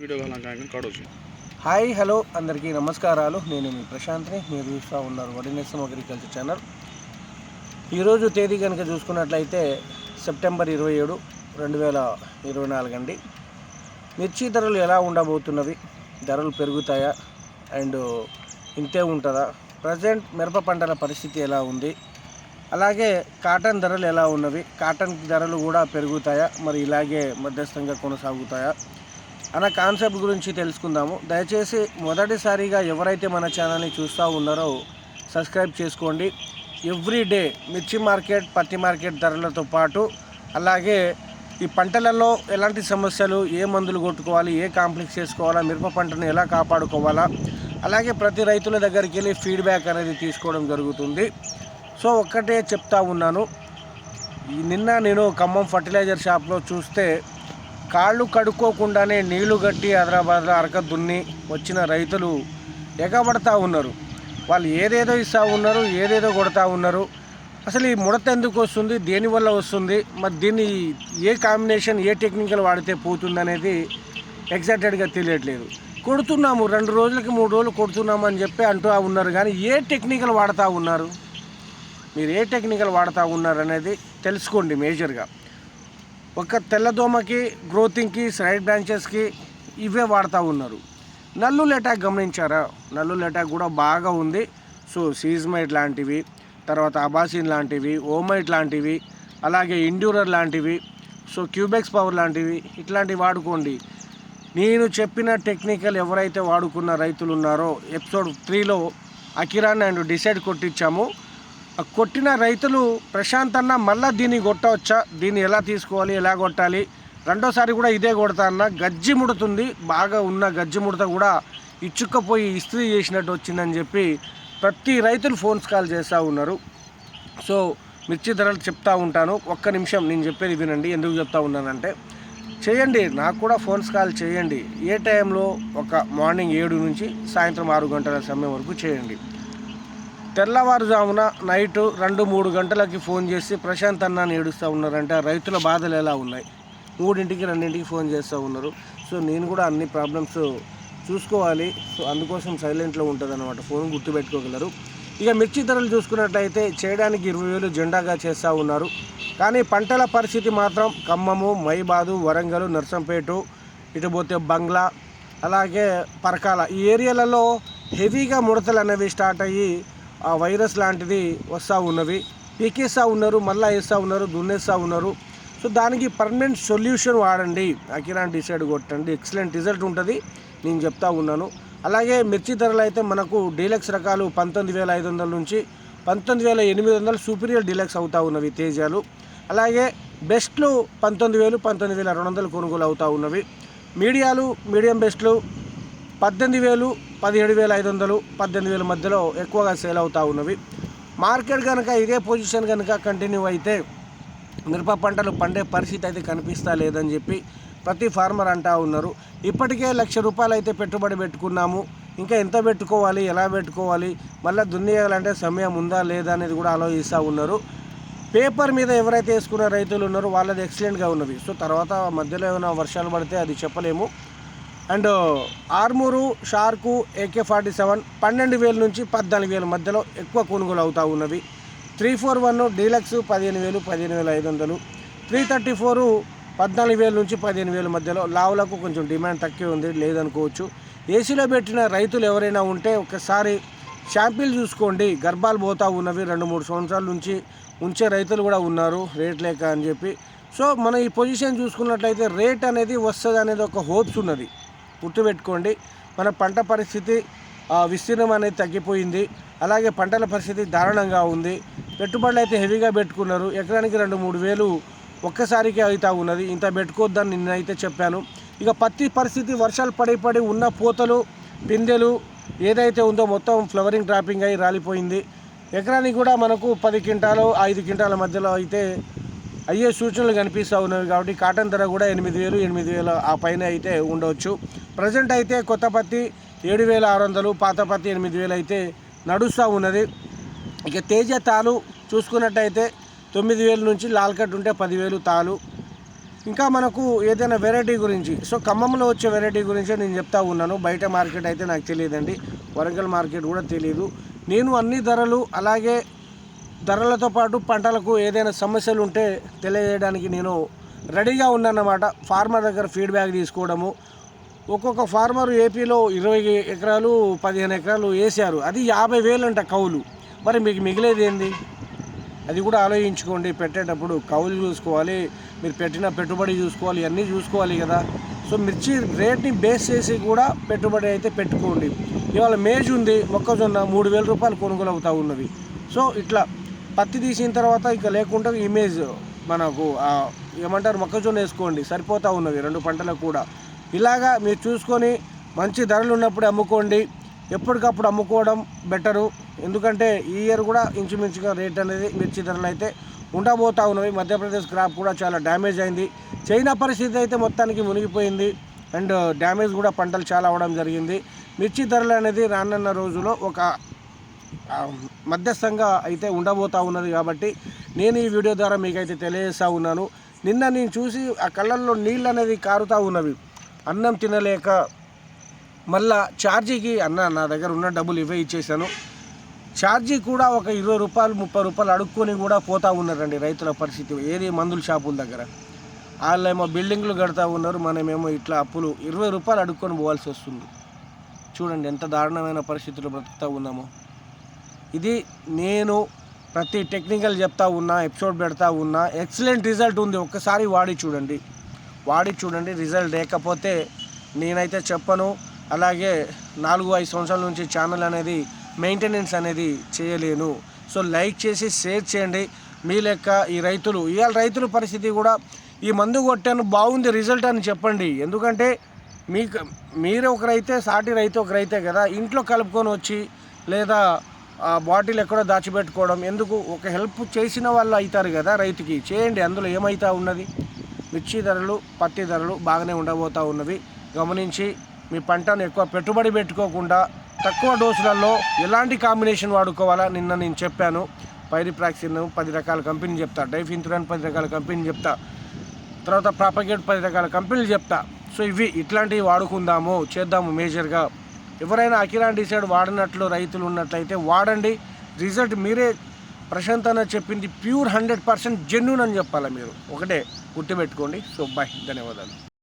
Video hi hello అందరికీ నమస్కారాలు. నేను మీ ప్రశాంత్ని. మీరు చూస్తూ ఉన్నారు వడినేసం అగ్రికల్చర్ ఛానల్. ఈరోజు తేదీ కనుక చూసుకున్నట్లయితే సెప్టెంబర్ ఇరవై ఏడు రెండు వేల ఇరవై నాలుగు అండి. మిర్చి ధరలు ఎలా ఉండబోతున్నవి? ధరలు పెరుగుతాయా? అండ్ ఇంతే ఉంటుందా? ప్రజెంట్ మిరప పంటల పరిస్థితి ఎలా ఉంది? అలాగే కాటన్ ధరలు ఎలా ఉన్నవి? కాటన్ ధరలు కూడా పెరుగుతాయా? మరి ఇలాగే మధ్యస్థంగా కొనసాగుతాయా? అన్న కాన్సెప్ట్ గురించి తెలుసుకుందాము. దయచేసి మొదటిసారిగా ఎవరైతే మన ఛానల్ని చూస్తూ ఉన్నారో సబ్స్క్రైబ్ చేసుకోండి. ఎవ్రీ డే మిర్చి మార్కెట్ పత్తి మార్కెట్ ధరలతో పాటు అలాగే ఈ పంటలలో ఎలాంటి సమస్యలు ఏ మందులు కొట్టుకోవాలి ఏ కాంప్లెక్స్ చేసుకోవాలా మిరప పంటను ఎలా కాపాడుకోవాలా అలాగే ప్రతి రైతుల దగ్గరికి వెళ్ళి ఫీడ్బ్యాక్ అనేది తీసుకోవడం జరుగుతుంది. సో ఒక్కటే చెప్తా ఉన్నాను. నిన్న నేను ఖమ్మం ఫర్టిలైజర్ షాప్లో చూస్తే కాళ్ళు కడుక్కోకుండానే నీళ్ళు కట్టి హైదరాబాద్లో అరక దున్ని వచ్చిన రైతులు ఎగబడతా ఉన్నారు. వాళ్ళు ఏదేదో ఇస్తూ ఉన్నారు ఏదేదో కొడతా ఉన్నారు. అసలు ఈ ముడత ఎందుకు వస్తుంది దేనివల్ల వస్తుంది మరి దీన్ని ఏ కాంబినేషన్ ఏ టెక్నికల్ వాడితే పోతుంది అనేది ఎగ్జాక్టెడ్గా తెలియట్లేదు. కొడుతున్నాము రెండు రోజులకి మూడు రోజులు కొడుతున్నాము అని చెప్పి అంటూ ఉన్నారు కానీ ఏ టెక్నికల్ వాడుతూ ఉన్నారు? మీరు ఏ టెక్నికల్ వాడుతూ ఉన్నారు అనేది తెలుసుకోండి మేజర్గా ఒక తెల్లదోమకి గ్రోతింగ్కి సైడ్ బ్రాంచెస్కి ఇవే వాడుతూ ఉన్నారు. నల్లు అటాక్ గమనించారా? నల్లు అటాక్ కూడా బాగా ఉంది. సో సీజ్మైట్ లాంటివి తర్వాత అబాసిన్ లాంటివి ఓమైట్ లాంటివి అలాగే ఇండ్యూరర్ లాంటివి సో క్యూబెక్స్ పవర్ లాంటివి ఇట్లాంటివి వాడుకోండి. నేను చెప్పిన టెక్నికల్ ఎవరైతే వాడుకున్న రైతులు ఉన్నారో ఎపిసోడ్ త్రీలో అకిరాన్ అండ్ డిసైడ్ కొట్టించాము. కొట్టిన రైతులు ప్రశాంత్ అన్న మళ్ళీ దీన్ని కొట్టవచ్చా? దీన్ని ఎలా తీసుకోవాలి? ఎలా కొట్టాలి? రెండోసారి కూడా ఇదే కొడతా అన్న. గజ్జి ముడుతుంది. బాగా ఉన్న గజ్జి ముడత కూడా ఇచ్చుక్కపోయి ఇస్త్రీ చేసినట్టు వచ్చిందని చెప్పి ప్రతి రైతులు ఫోన్స్ కాల్ చేస్తూ ఉన్నారు. సో మిర్చి ధరలు చెప్తా ఉంటాను. ఒక్క నిమిషం నేను చెప్పేది వినండి. ఎందుకు చెప్తా ఉన్నానంటే చేయండి. నాకు కూడా ఫోన్స్ కాల్ చేయండి. ఏ టైంలో? ఒక మార్నింగ్ ఏడు నుంచి సాయంత్రం ఆరు గంటల సమయం వరకు చేయండి. తెల్లవారుజామున నైట్ రెండు మూడు గంటలకి ఫోన్ చేసి ప్రశాంత్ అన్న ఏడుస్తూ ఉన్నారంటే ఆ రైతుల బాధలు ఎలా ఉన్నాయి? మూడింటికి రెండింటికి ఫోన్ చేస్తూ ఉన్నారు. సో నేను కూడా అన్ని ప్రాబ్లమ్స్ చూసుకోవాలి. సో అందుకోసం సైలెంట్లో ఉంటుంది అనమాట ఫోన్ గుర్తుపెట్టుకోగలరు. ఇక మిర్చి ధరలు చూసుకున్నట్లయితే చేయడానికి ఇరవై వేలు జెండాగా చేస్తూ ఉన్నారు. కానీ పంటల పరిస్థితి మాత్రం ఖమ్మము మైబాదు వరంగల్ నర్సంపేట ఇటు పోతే బంగ్లా అలాగే పరకాల ఈ ఏరియాలలో హెవీగా ముడతలు అనేవి స్టార్ట్ అయ్యి వైరస్ లాంటిది వస్తూ ఉన్నవి పీకేస్తూ ఉన్నారు మళ్ళీ వేస్తూ ఉన్నారు దున్నేస్తూ ఉన్నారు. సో దానికి పర్మనెంట్ సొల్యూషన్ వాడండి. అకిరాన్ డిసైడ్ కొట్టండి. ఎక్సలెంట్ రిజల్ట్ ఉంటుంది. నేను చెప్తా ఉన్నాను. అలాగే మిర్చి ధరలు అయితే మనకు డీలక్స్ రకాలు పంతొమ్మిది వేల ఐదు వందల నుంచి పంతొమ్మిది వేల ఎనిమిది వందలు సూపీరియర్ డీలక్స్ అవుతూ ఉన్నవి తేజాలు. అలాగే బెస్ట్లు పంతొమ్మిది వేలు పంతొమ్మిది వేల రెండు వందలు కొనుగోలు అవుతూ ఉన్నవి. మీడియాలు మీడియం బెస్ట్లు పద్దెనిమిది వేలు పదిహేడు వేల ఐదు వందలు పద్దెనిమిది వేల మధ్యలో ఎక్కువగా సేల్ అవుతూ ఉన్నవి. మార్కెట్ కనుక ఇదే పొజిషన్ కనుక కంటిన్యూ అయితే మిరప పంటలు పండే పరిస్థితి అయితే కనిపిస్తా లేదని చెప్పి ప్రతి ఫార్మర్ అంటా ఉన్నారు. ఇప్పటికే లక్ష రూపాయలు అయితే పెట్టుబడి పెట్టుకున్నాము. ఇంకా ఎంత పెట్టుకోవాలి ఎలా పెట్టుకోవాలి మళ్ళీ దున్నేయాలంటే సమయం ఉందా లేదా అనేది కూడా ఆలోచిస్తూ ఉన్నారు. పేపర్ మీద ఎవరైతే వేసుకున్న రైతులు ఉన్నారో వాళ్ళది ఎక్సలెంట్గా ఉన్నవి. సో తర్వాత మధ్యలో ఏమైనా వర్షాలు పడితే అది చెప్పలేము. అండ్ ఆర్మూరు షార్కు ఏకే ఫార్టీ సెవెన్ పన్నెండు వేల నుంచి పద్నాలుగు వేల మధ్యలో ఎక్కువ కొనుగోలు అవుతూ ఉన్నవి. త్రీ ఫోర్ వన్ డీలక్స్ పదిహేను వేలు పదిహేను వేల ఐదు వందలు. త్రీ థర్టీ ఫోరు పద్నాలుగు వేల నుంచి పదిహేను వేల మధ్యలో లావులకు కొంచెం డిమాండ్ తక్కువ ఉంది లేదనుకోవచ్చు. ఏసీలో పెట్టిన రైతులు ఎవరైనా ఉంటే ఒకసారి షాంపిల్ చూసుకోండి. గర్భాలు పోతా ఉన్నవి రెండు మూడు సంవత్సరాల నుంచి ఉంచే రైతులు కూడా ఉన్నారు రేట్ లేక అని చెప్పి. సో మనం ఈ పొజిషన్ చూసుకున్నట్లయితే రేట్ అనేది వస్తుంది అనేది ఒక హోప్స్ ఉన్నది. గుర్తుపెట్టుకోండి. మన పంట పరిస్థితి విస్తీర్ణం అనేది తగ్గిపోయింది. అలాగే పంటల పరిస్థితి దారుణంగా ఉంది. పెట్టుబడులు అయితే హెవీగా పెట్టుకున్నారు. ఎకరానికి రెండు మూడు వేలు ఒక్కసారికి అవుతా ఉన్నది. ఇంత పెట్టుకోవద్దని నిన్నైతే చెప్పాను. ఇక పత్తి పరిస్థితి వర్షాలు పడి పడి ఉన్న పూతలు పిందెలు ఏదైతే ఉందో మొత్తం ఫ్లవరింగ్ డ్రాపింగ్ అయి రాలిపోయింది. ఎకరానికి కూడా మనకు పది క్వింటాలు ఐదు క్వింటాల మధ్యలో అయితే అయ్యే సూచనలు కనిపిస్తూ ఉన్నవి కాబట్టి కాటన్ ధర కూడా ఎనిమిది వేలు ఎనిమిది వేల ఆ పైన అయితే ఉండవచ్చు. ప్రజెంట్ అయితే కొత్త పత్తి ఏడు వేల ఆరు వందలు పాత పత్తి ఎనిమిది వేలు అయితే నడుస్తూ ఉన్నది. ఇక తేజ తాలు చూసుకున్నట్టయితే తొమ్మిది వేల నుంచి లాల్ కట్ ఉంటే పదివేలు తాలు. ఇంకా మనకు ఏదైనా వెరైటీ గురించి సో ఖమ్మంలో వచ్చే వెరైటీ గురించే నేను చెప్తా ఉన్నాను. బయట మార్కెట్ అయితే నాకు తెలియదండి. వరంగల్ మార్కెట్ కూడా తెలియదు నేను అన్ని ధరలు అలాగే ధరలతో పాటు పంటలకు ఏదైనా సమస్యలు ఉంటే తెలియజేయడానికి నేను రెడీగా ఉన్నానన్నమాట. ఫార్మర్ దగ్గర ఫీడ్బ్యాక్ తీసుకోవడము. ఒక్కొక్క ఫార్మర్ ఏపీలో ఇరవై ఎకరాలు పదిహేను ఎకరాలు వేసారు అది యాభై వేలు అంట కౌలు. మరి మీకు మిగిలేది ఏంది? అది కూడా ఆలోచించుకోండి. పెట్టేటప్పుడు కౌలు చూసుకోవాలి. మీరు పెట్టిన పెట్టుబడి చూసుకోవాలి. ఇవన్నీ చూసుకోవాలి కదా. సో మిర్చి రేట్ని బేస్ చేసి కూడా పెట్టుబడి అయితే పెట్టుకోండి. ఇవాళ మేజ్ ఉంది. మొక్కజొన్న మూడు వేల రూపాయలు కొనుగోలు అవుతా ఉన్నది. సో ఇట్లా పత్తి తీసిన తర్వాత ఇక లేకుండా ఇమేజ్ మనకు ఏమంటారు మొక్కజొన్న వేసుకోండి సరిపోతూ ఉన్నది రెండు పంటలకు కూడా. ఇలాగా మీరు చూసుకొని మంచి ధరలు ఉన్నప్పుడు అమ్ముకోండి. ఎప్పటికప్పుడు అమ్ముకోవడం బెటరు. ఎందుకంటే ఈ ఇయర్ కూడా ఇంచుమించుగా రేట్ అనేది మిర్చి ధరలు అయితే ఉండబోతూ ఉన్నవి. మధ్యప్రదేశ్ క్రాప్ కూడా చాలా డ్యామేజ్ అయింది. చైనా పరిస్థితి అయితే మొత్తానికి మునిగిపోయింది. అండ్ డ్యామేజ్ కూడా పంటలు చాలా అవ్వడం జరిగింది. మిర్చి ధరలు అనేది రానున్న రోజులో ఒక మధ్యస్థంగా అయితే ఉండబోతా ఉన్నది కాబట్టి నేను ఈ వీడియో ద్వారా మీకైతే తెలియజేస్తూ ఉన్నాను. నిన్న నేను చూసి ఆ కళ్ళల్లో నీళ్ళు అనేది కారుతూ ఉన్నవి. అన్నం తినలేక మళ్ళా ఛార్జీకి అన్న నా దగ్గర ఉన్న డబ్బులు ఇవే ఇచ్చేసాను ఛార్జీ కూడా ఒక ఇరవై రూపాయలు ముప్పై రూపాయలు అడుక్కొని కూడా పోతా ఉన్నారండి రైతుల పరిస్థితి. ఏది మందుల షాపుల దగ్గర? వాళ్ళేమో బిల్డింగ్లు కడతా ఉన్నారు. మనమేమో ఇట్లా అప్పులు ఇరవై రూపాయలు అడుక్కొని పోవాల్సి వస్తుంది. చూడండి ఎంత దారుణమైన పరిస్థితులు బ్రతుకుతూ ఉన్నామో. ఇది నేను ప్రతి టెక్నికల్ చెప్తా ఉన్నా ఎపిసోడ్ పెడతా ఉన్నా ఎక్సలెంట్ రిజల్ట్ ఉంది. ఒక్కసారి వాడి చూడండి. వాడి చూడండి రిజల్ట్ లేకపోతే నేనైతే చెప్పను. అలాగే నాలుగు ఐదు సంవత్సరాల నుంచి ఛానల్ అనేది మెయింటెనెన్స్ అనేది చేయలేను. సో లైక్ చేసి షేర్ చేయండి. మీ లెక్క ఈ రైతులు ఇవాళ రైతుల పరిస్థితి కూడా ఈ మందు కొట్టాను బాగుంది రిజల్ట్ అని చెప్పండి. ఎందుకంటే మీకు మీరు ఒకరైతే సాటి రైతు ఒక రైతే కదా ఇంట్లో కలుపుకొని వచ్చి లేదా బాటిల్ ఎక్కడో దాచిపెట్టుకోవడం ఎందుకు? ఒక హెల్ప్ చేసిన వాళ్ళు అవుతారు కదా రైతుకి. చేయండి అందులో ఏమైతా ఉన్నది? మిర్చి ధరలు పత్తి ధరలు బాగానే ఉండబోతూ ఉన్నవి. గమనించి మీ పంటను ఎక్కువ పెట్టుబడి పెట్టుకోకుండా తక్కువ డోసులలో ఎలాంటి కాంబినేషన్ వాడుకోవాలా? నిన్న నేను చెప్పాను. పైరిప్రాక్సిన్ పది రకాల కంపెనీ చెప్తా. డైఫ్ ఇన్సూరెన్స్ పది రకాల కంపెనీ చెప్తా. తర్వాత ప్రాపగేట్ పది రకాల కంపెనీలు చెప్తా. సో ఇవి ఇట్లాంటివి వాడుకుందాము చేద్దాము మేజర్గా. ఎవరైనా అకిరాన్ డిసైడ్ వాడినట్లు రైతులు ఉన్నట్లయితే వాడండి. రిజల్ట్ మీరే ప్రశాంత్ అన్న చెప్పింది ప్యూర్ హండ్రెడ్ పర్సెంట్ జెన్యున్ అని చెప్పాలి మీరు. ఒకటే గుర్తుపెట్టుకోండి. సో బాయ్ ధన్యవాదాలు.